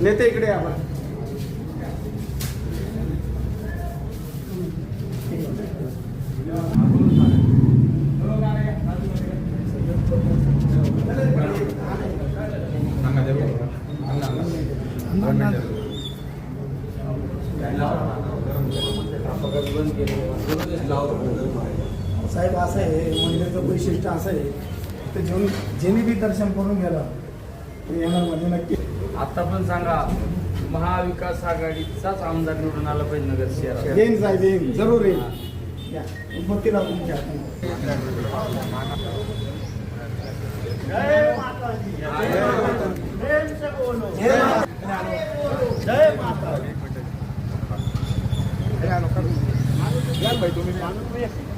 नेते इकडे आपण साहेब असं आहे मंदिराचं वैशिष्ट्य असं आहे तर जेवण जेणे बी दर्शन करून गेलं येणार म्हणजे नक्की आता पण सांगा महाविकास आघाडीचाच आमदार निवडून आला पाहिजे नगर शहरात येईन साहेब येईन जरूर येईन या उदबत्ती लावून तुमच्या हाताने. मौज